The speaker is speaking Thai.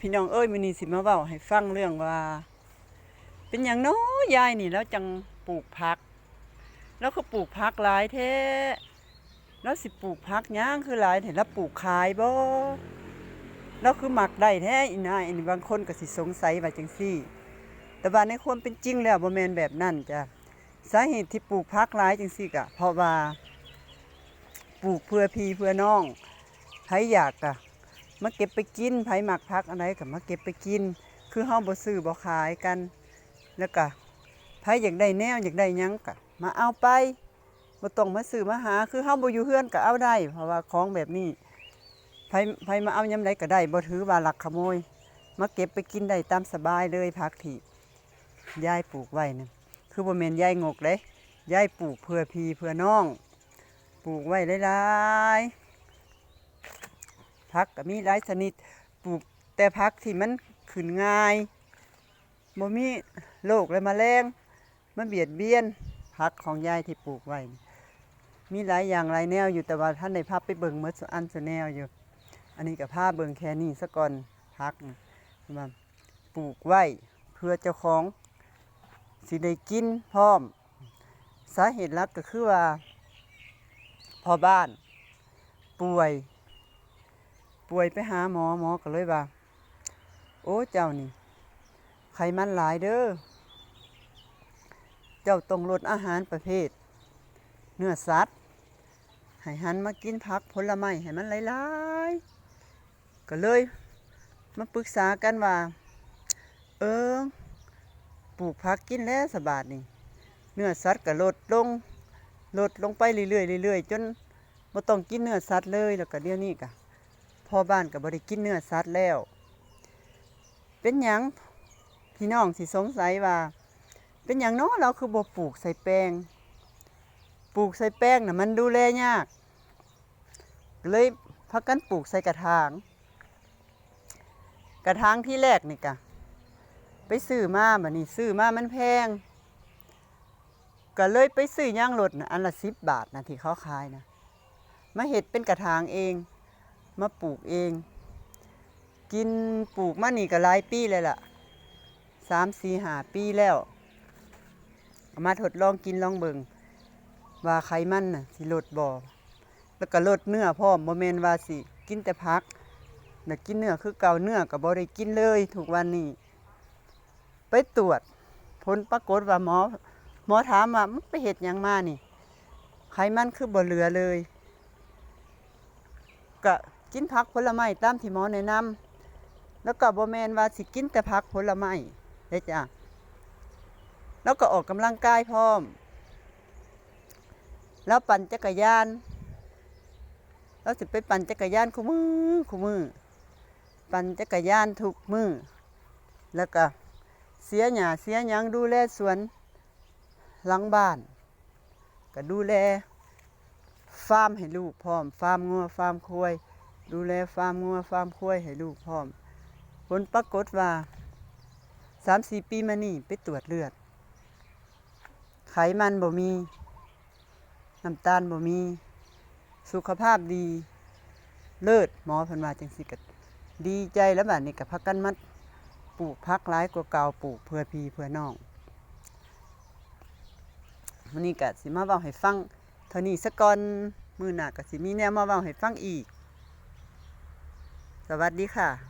พี่น้องเอ้ยมื้อนี้สิมาเว้าให้ฟังเรื่องว่า เป็นหยังนาะยายนี่แล้วจังปลูกผัก แล้วก็ปลูกผักหลายแท้แล้วสิปลูกผักหยังคือหลายแท้แล้วปลูกขายบ่แล้วคือหมักได้แท้อีนายอันนี้บางคนก็สิสงสัยว่าจังซี่ แต่ว่าในความเป็นจริงแล้วบ่แมนแบบนั้นจ้ะสาเหตุที่ปลูกผักหลายจังซี่ก็เพราะว่า ปลูกเพื่อพี่เพื่อน้องใครอยากอะ มาเก็บไปกินไผหมักพักอะไรก็มาเก็บไปกิน คือเฮาบ่ซื้อบ่ขายกัน แล้วก็ไผอยากได้แนวอยากได้หยังก็มาเอาไปบ่ต้องมาซื้อมาหา คือเฮาบ่อยู่เฮือนก็เอาได้ เพราะว่าของแบบนี้ไผไผมาเอายามใดก็ได้บ่ถือว่าลักขโมย มาเก็บไปกินได้ตามสบายเลยผักที่ยายปลูกไว้นั่นคือบ่แม่นยายงกเด้ยายปลูกเพื่อพี่เพื่อน้อง ปลูกไว้หลายๆ ผักก็มีหลายชนิดปลูกแต่ผักที่มันขึ้นง่ายบ่มีโรคและแมลงมาเบียดเบียนผักของยายที่ปลูกไว้ มีหลายอย่างหลายแนวอยู่แต่ว่าท่านในภาพไปเบิ่งหมดสุอันสแนวอยู่ อันนี้กับภาพเบิ่งแค่นี้ซะก่อนผักนี่ว่าปลูกไว้เพื่อเจ้าของสิได้กินพร้อม สาเหตุหลักก็คือว่าพอบ้านป่วย ป่วยไปหาหมอหมอก็เลยว่า โอ้เจ้านี่ไขมันหลายเด้อ เจ้าต้องลดอาหารประเภท เนื้อสัตว์ ให้หันมากินผักผลไม้ให้มันหลายๆ ก็เลยมาปรึกษากันว่า เออปลูกผักกินแล้วสบาดนี่ เนื้อสัตว์ก็ลดลงลดลงไปเรื่อยๆเรื่อยๆจนบ่ต้องกินเนื้อสัตว์เลยแล้วก็เดี๋ยวนี้ก็ พ่อบ้านก็บ่ได้กินเนื้อสัตว์แล้ว เป็นหยังพี่น้องสิสงสัยว่า เป็นหยังนาะเราคือบ่ปลูกใส่แป้ง ปลูกใส่แป้งน่ะมันดูแลยาก เลยพากันปลูกใส่กระถาง กระถางที่แรกนี่กะไปซื้อมาบัดนี้ซื้อมามันแพง ก็เลยไปซื้อย่างรถนะอันละสิบบาทนะที่เขาขายนะมาเห็ดเป็นกระถางเอง มาปลูกเอง กินปลูกมานี่ก็หลายปีเลยล่ะสามสี่หาปีแล้วามาทดลองกินลองเบิงว่าไขมันน่ะสิลดบ่อแล้วก็ลดเนื้อพร้อมโมเมนว่าสิ กินแต่พักน่ะกินเนื้อคือเก่าเนื้อก็บ่ได้กินเลยทุกวันนี้ไปตรวจผลปรากฏว่าหมอ หมอถามว่ามึงไปเห็ดหยังมานี่ไขมันคือบ่เหลือเลยก็ กินผักผลไม้ตามที่หมอแนะนำแล้วก็บ่แมนว่าสิกินแต่ผักผลไม้ได้จ้ะแล้วก็ออกกำลังกายพร้อม แล้วปั่นจักรยานแล้วสิไปปั่นจักรยานคู่มือคู่มือ ปั่นจักรยานทุกมือ แล้วก็เสียหญ้าเสียหยังดูแลสวนหลังบ้าน ก็ดูแลฟาร์มให้ลูกพร้อมฟาร์มงัวฟาร์มควาย ดูแลฟาร์มงัวฟาร์มควายให้ลูกพร้อม ผลปรากฏว่าสามสี่ปีมานี่ไปตรวจเลือด ไขมันบ่มี น้ำตาลบ่มี สุขภาพดี เลิศหมอพิ่นว่าจังสิกดีใจแล้วบัดนี้ก็พักกันมัดปลูกพักหลายกว่าเก่าปลูกเพื่อพีเพื่อน้องวันนี้ก็สิมาเว้าให้ฟังเท่านี้ซะก่อน มื้อหน้าก็สิมีแนวมาเว้าให้ฟังอีก สวัสดีค่ะ